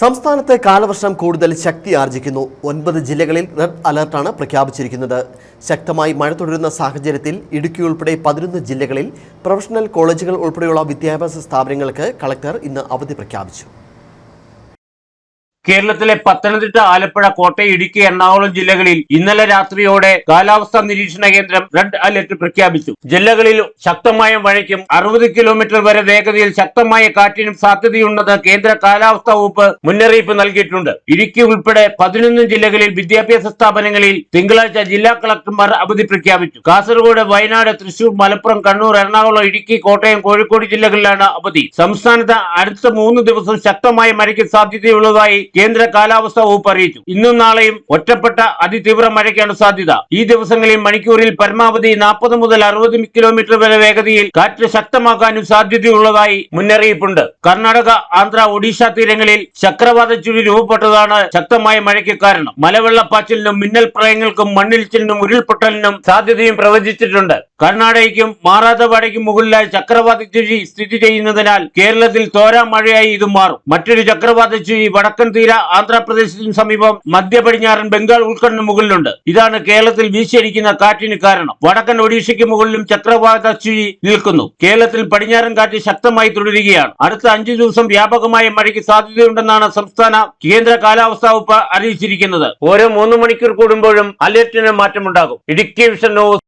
സംസ്ഥാനത്ത് കാലവർഷം കൂടുതൽ ശക്തി ആർജിക്കുന്നു. ഒൻപത് ജില്ലകളിൽ റെഡ് അലർട്ടാണ് പ്രഖ്യാപിച്ചിരിക്കുന്നത്. ശക്തമായി മഴ തുടരുന്ന സാഹചര്യത്തിൽ ഇടുക്കി ഉൾപ്പെടെ പതിനൊന്ന് ജില്ലകളിൽ പ്രൊഫഷണൽ കോളേജുകൾ ഉൾപ്പെടെയുള്ള വിദ്യാഭ്യാസ സ്ഥാപനങ്ങൾക്ക് കളക്ടർ ഇന്ന് അവധി പ്രഖ്യാപിച്ചു. കേരളത്തിലെ പത്തനംതിട്ട ആലപ്പുഴ കോട്ടയം ഇടുക്കി എറണാകുളം ജില്ലകളിൽ ഇന്നലെ രാത്രിയോടെ കാലാവസ്ഥാ നിരീക്ഷണ കേന്ദ്രം റെഡ് അലർട്ട് പ്രഖ്യാപിച്ചു. ജില്ലകളിൽ ശക്തമായ മഴയ്ക്കും അറുപത് കിലോമീറ്റർ വരെ വേഗതയിൽ ശക്തമായ കാറ്റിനും സാധ്യതയുണ്ടെന്ന് കേന്ദ്ര കാലാവസ്ഥാ വകുപ്പ് മുന്നറിയിപ്പ് നൽകിയിട്ടുണ്ട്. ഇടുക്കി ഉൾപ്പെടെ പതിനൊന്ന് ജില്ലകളിൽ വിദ്യാഭ്യാസ സ്ഥാപനങ്ങളിൽ തിങ്കളാഴ്ച ജില്ലാ കളക്ടർമാർ അവധി പ്രഖ്യാപിച്ചു. കാസർഗോഡ് വയനാട് തൃശൂർ മലപ്പുറം കണ്ണൂർ എറണാകുളം ഇടുക്കി കോട്ടയം കോഴിക്കോട് ജില്ലകളിലാണ് അവധി. സംസ്ഥാനത്ത് അടുത്ത മൂന്ന് ദിവസം ശക്തമായ മഴയ്ക്ക് സാധ്യതയുള്ളതായി കേന്ദ്ര കാലാവസ്ഥാ വകുപ്പ് അറിയിച്ചു. ഇന്നും നാളെയും ഒറ്റപ്പെട്ട അതിതീവ്ര മഴയ്ക്കാണ് സാധ്യത. ഈ ദിവസങ്ങളിൽ മണിക്കൂറിൽ പരമാവധി നാൽപ്പത് മുതൽ അറുപത് കിലോമീറ്റർ വരെ വേഗതയിൽ കാറ്റ് ശക്തമാക്കാനും സാധ്യതയുള്ളതായി മുന്നറിയിപ്പുണ്ട്. കർണാടക ആന്ധ്ര ഒഡീഷ തീരങ്ങളിൽ ചക്രവാത ചുഴി രൂപപ്പെട്ടതാണ് ശക്തമായ മഴയ്ക്ക് കാരണം. മലവെള്ളപ്പാച്ചിലിനും മിന്നൽ പ്രളയങ്ങൾക്കും മണ്ണിടിച്ചിലിനും ഉരുൾപൊട്ടലിനും സാധ്യതയും പ്രവചിച്ചിട്ടുണ്ട്. കർണാടകയ്ക്കും മാറാത്തവാടയ്ക്കും മുകളിലായി ചക്രവാത ചുഴി സ്ഥിതി ചെയ്യുന്നതിനാൽ കേരളത്തിൽ തോരാ മഴയായി ഇത് മാറും. മറ്റൊരു ചക്രവാത ചുഴി വടക്കൻ തീര ആന്ധ്രാപ്രദേശിന് സമീപം മധ്യ പടിഞ്ഞാറൻ ബംഗാൾ ഉൾക്കണ്ണിന് മുകളിലുണ്ട്. ഇതാണ് കേരളത്തിൽ വീശിയടിക്കുന്ന കാറ്റിന് കാരണം. വടക്കൻ ഒഡീഷയ്ക്ക് മുകളിലും ചക്രവാത ചുഴി നിൽക്കുന്നു. കേരളത്തിൽ പടിഞ്ഞാറൻ കാറ്റ് ശക്തമായി തുടരുകയാണ്. അടുത്ത അഞ്ചു ദിവസം വ്യാപകമായ മഴയ്ക്ക് സാധ്യതയുണ്ടെന്നാണ് സംസ്ഥാന കേന്ദ്ര കാലാവസ്ഥാ വകുപ്പ് അറിയിച്ചിരിക്കുന്നത്. ഓരോ മൂന്ന് മണിക്കൂർ കൂടുമ്പോഴും അലർട്ടിന് മാറ്റമുണ്ടാകും. Idukki Vision News